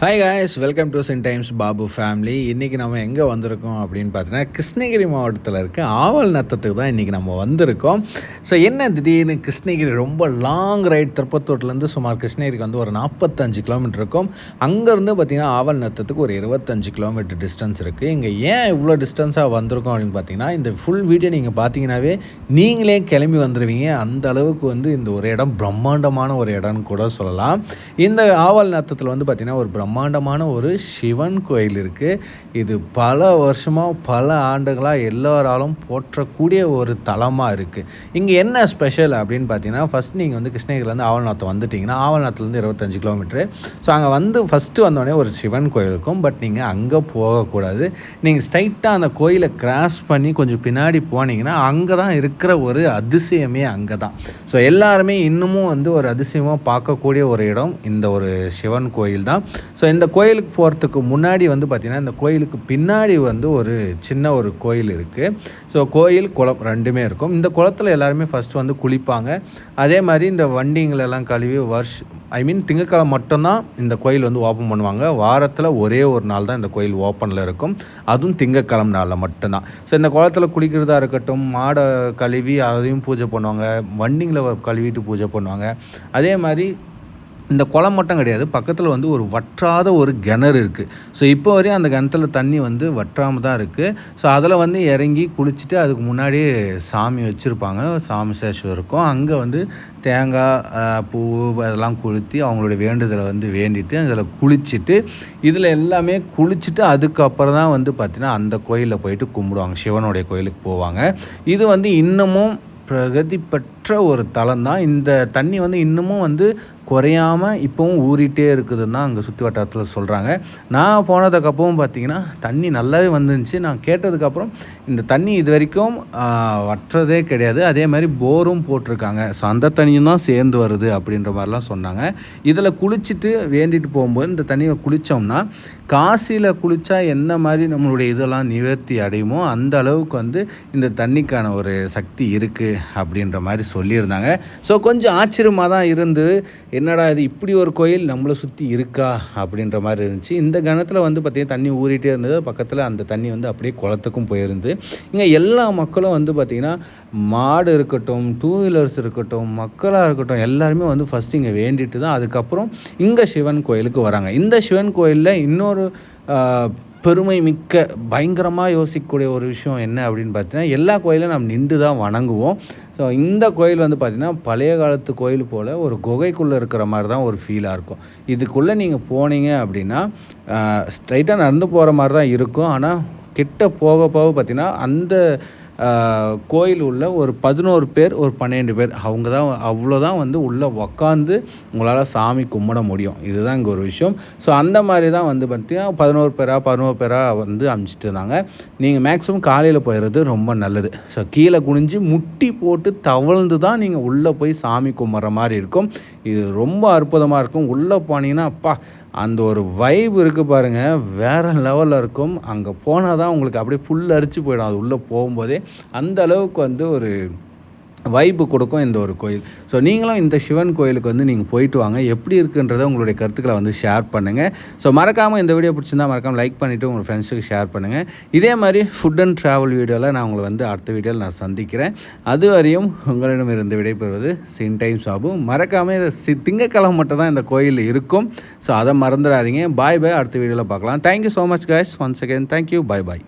Hi guys welcome to Sin Times Babu family இன்றைக்கி நம்ம எங்கே வந்திருக்கோம் அப்படின்னு பார்த்தீங்கன்னா கிருஷ்ணகிரி மாவட்டத்தில் இருக்க ஆவல் நத்தத்துக்கு தான் இன்றைக்கி நம்ம வந்திருக்கோம். ஸோ என்ன திடீர்னு கிருஷ்ணகிரி ரொம்ப லாங் ரைட் திருப்பத்தூர்லேருந்து சுமார் கிருஷ்ணகிரிக்கு வந்து ஒரு நாற்பத்தஞ்சு கிலோமீட்டர் இருக்கும். அங்கேருந்து பார்த்திங்கன்னா ஆவல் நத்தத்துக்கு ஒரு இருபத்தஞ்சு கிலோமீட்டர் டிஸ்டன்ஸ் இருக்குது இங்கே ஏன் இவ்வளோ டிஸ்டன்ஸாக வந்திருக்கோம் அப்படின்னு பார்த்தீங்கன்னா இந்த ஃபுல் வீடியோ நீங்கள் பார்த்தீங்கன்னாவே நீங்களே கிளம்பி வந்துடுவீங்க அந்த அளவுக்கு வந்து இந்த ஒரு இடம் பிரம்மாண்டமான ஒரு இடம்னு கூட சொல்லலாம். இந்த ஆவல் நத்தத்தில் வந்து பார்த்திங்கன்னா ஒரு பிரம்மாண்டமான ஒரு சிவன் கோயில் இருக்குது இது பல வருஷமாக பல ஆண்டுகளாக எல்லோராலும் போற்றக்கூடிய ஒரு தலமாக இருக்குது இங்கே என்ன ஸ்பெஷல் அப்படின்னு பார்த்தீங்கன்னா ஃபஸ்ட் நீங்கள் வந்து கிருஷ்ணகிரிலேருந்து ஆவல்நாத்தம் வந்துட்டிங்கன்னா ஆவல்நாத்துலேருந்து இருபத்தஞ்சு கிலோமீட்ரு ஸோ அங்கே வந்து ஃபஸ்ட்டு வந்தோடனே ஒரு சிவன் கோயில் இருக்கும். பட் நீங்கள் அங்கே போகக்கூடாது. நீங்கள் ஸ்ட்ரைட்டாக அந்த கோயிலை கிராஸ் பண்ணி கொஞ்சம் பின்னாடி போனீங்கன்னா அங்கே தான் இருக்கிற ஒரு அதிசயமே அங்கே தான் ஸோ எல்லாருமே இன்னமும் வந்து ஒரு அதிசயமாக பார்க்கக்கூடிய ஒரு இடம் இந்த ஒரு சிவன் கோயில் தான் ஸோ இந்த கோயிலுக்கு போகிறதுக்கு முன்னாடி வந்து பார்த்திங்கன்னா இந்த கோயிலுக்கு பின்னாடி வந்து ஒரு சின்ன ஒரு கோயில் இருக்குது ஸோ கோயில் குளம் ரெண்டுமே இருக்கும். இந்த குளத்தில் எல்லாருமே ஃபஸ்ட்டு வந்து குளிப்பாங்க. அதே மாதிரி இந்த வண்டிங்களெல்லாம் கழுவி வருஷ் ஐ மீன் திங்கக்கிழமை மட்டும்தான் இந்த கோயில் வந்து ஓப்பன் பண்ணுவாங்க. வாரத்தில் ஒரே ஒரு நாள் தான் இந்த கோயில் ஓப்பனில் இருக்கும். அதுவும் திங்கக்கிழமை நாளில் மட்டும்தான். ஸோ இந்த குளத்தில் குளிக்கிறதா இருக்கட்டும் மாடை கழுவி அதையும் பூஜை பண்ணுவாங்க வண்டிங்களை கழுவிட்டு பூஜை பண்ணுவாங்க. அதே மாதிரி இந்த குளம் மட்டும் கிடையாது பக்கத்தில் வந்து ஒரு வற்றாத ஒரு கிணறு இருக்குது ஸோ இப்போ வரையும் அந்த கிணத்துல தண்ணி வந்து வற்றாமல் தான் இருக்குது ஸோ அதில் வந்து இறங்கி குளிச்சுட்டு அதுக்கு முன்னாடியே சாமி வச்சுருப்பாங்க. சாமி சேஷம் இருக்கும். அங்கே வந்து தேங்காய் பூ அதெல்லாம் கொளுத்தி அவங்களுடைய வேண்டுதலை வந்து வேண்டிட்டு அதில் குளிச்சுட்டு இதில் எல்லாமே குளிச்சுட்டு அதுக்கப்புறம் தான் வந்து பார்த்திங்கன்னா அந்த கோயிலில் போயிட்டு கும்பிடுவாங்க. சிவனுடைய கோயிலுக்கு போவாங்க. இது வந்து இன்னமும் பிரகதி பெற்ற ஒரு தலம் தான். இந்த தண்ணி வந்து இன்னமும் வந்து குறையாமல் இப்போவும் ஊறிட்டே இருக்குதுன்னு தான் அங்கே சுற்றி வட்டாரத்தில் சொல்கிறாங்க நான் போனதுக்கப்புறம் பார்த்தீங்கன்னா தண்ணி நல்லாவே வந்துருந்துச்சு. நான் கேட்டதுக்கப்புறம் இந்த தண்ணி இது வரைக்கும் வற்றதே கிடையாது. அதே மாதிரி போரும் போட்டிருக்காங்க. ஸோ அந்த தண்ணியும் தான் சேர்ந்து வருது அப்படின்ற மாதிரிலாம் சொன்னாங்க. இதில் குளிச்சுட்டு வேண்டிட்டு போகும்போது இந்த தண்ணியை குளித்தோம்னா காசியில் குளித்தா என்ன மாதிரி நம்மளுடைய இதெல்லாம் நிவர்த்தி அடையுமோ அந்த அளவுக்கு வந்து இந்த தண்ணிக்கான ஒரு சக்தி இருக்குது அப்படின்ற மாதிரி சொல்லியிருந்தாங்க. ஸோ கொஞ்சம் ஆச்சரியமாக தான் இருந்து என்னடா இது இப்படி ஒரு கோயில் நம்மளை சுற்றி இருக்கா? அப்படின்ற மாதிரி இருந்துச்சு. இந்த கணத்தில் வந்து பார்த்திங்கன்னா தண்ணி ஊறிட்டே இருந்தது. பக்கத்தில் அந்த தண்ணி வந்து அப்படியே குளத்துக்கும் போயிருந்து இங்கே எல்லா மக்களும் வந்து பார்த்திங்கன்னா மாடு இருக்கட்டும் டூ வீலர்ஸ் இருக்கட்டும் மக்களாக இருக்கட்டும் எல்லாருமே வந்து ஃபஸ்ட்டு இங்கே வேண்டிட்டு தான். அதுக்கப்புறம் இங்கே சிவன் கோயிலுக்கு வராங்க. இந்த சிவன் கோயிலில் இன்னொரு பெருமை மிக்க பயங்கரமாக யோசிக்கக்கூடிய ஒரு விஷயம் என்ன அப்படின்னு பார்த்தீங்கன்னா எல்லா கோயிலும் நம்ம நின்று தான் வணங்குவோம். ஸோ இந்த கோயில் வந்து பார்த்திங்கன்னா பழைய காலத்து கோயில் போல் ஒரு குகைக்குள்ளே இருக்கிற மாதிரி தான் ஒரு ஃபீலாக இருக்கும். இதுக்குள்ளே நீங்கள் போனீங்க அப்படின்னா ஸ்ட்ரைட்டாக நடந்து போகிற மாதிரி தான் இருக்கும். ஆனால் கிட்ட போக போக பார்த்திங்கன்னா அந்த கோயில் உள்ள ஒரு பதினோரு பேர் ஒரு பன்னெண்டு பேர். அவங்க தான் அவ்வளோதான் வந்து உள்ளே உக்காந்து உங்களால் சாமி கும்பிட முடியும். இதுதான் இங்கே ஒரு விஷயம். ஸோ அந்த மாதிரி தான் வந்து பார்த்தீங்கன்னா பதினோரு பேராக பதினோரு பேராக வந்து அமைச்சிட்டு இருந்தாங்க. நீங்கள் மேக்ஸிமம் காலையில் போயிடுறது ரொம்ப நல்லது. ஸோ கீழே குனிஞ்சு முட்டி போட்டு தவழ்ந்து தான் நீங்கள் உள்ளே போய் சாமி கும்பிட்ற மாதிரி இருக்கும். இது ரொம்ப அற்புதமாக இருக்கும். உள்ளே போனீங்கன்னா அப்பா அந்த ஒரு வைப் இருக்குது பாருங்கள் வேறு லெவலில் இருக்கும். அங்கே போனால் தான் உங்களுக்கு அப்படியே புல் அரிச்சு போயிடும். அது உள்ளே போகும்போதே அந்த அளவுக்கு வந்து ஒரு வைப்பு கொடுக்கும் இந்த ஒரு கோயில். ஸோ நீங்களும் இந்த சிவன் கோயிலுக்கு வந்து நீங்கள் போயிட்டு வாங்க. எப்படி இருக்குன்றத உங்களுடைய கருத்துக்களை வந்து ஷேர் பண்ணுங்கள் ஸோ மறக்காமல் இந்த வீடியோ பிடிச்சிருந்தா மறக்காமல் லைக் பண்ணிவிட்டு உங்கள் ஃப்ரெண்ட்ஸுக்கு ஷேர் பண்ணுங்கள் இதே மாதிரி ஃபுட் அண்ட் ட்ராவல் வீடியோவில் நான் உங்களை வந்து அடுத்த வீடியோவில் நான் சந்திக்கிறேன். அது வரையும் உங்களிடம் இருந்து விடைபெறுவது சின் டைம் ஆகும் மறக்காமல் இதை சி திங்கக்கிழமை மட்டும் தான் இந்த கோயில் இருக்கும். ஸோ அதை மறந்துடாதீங்க. பாய் பாய் அடுத்த வீடியோவில் பார்க்கலாம். Thank you so much guys once again thank you bye bye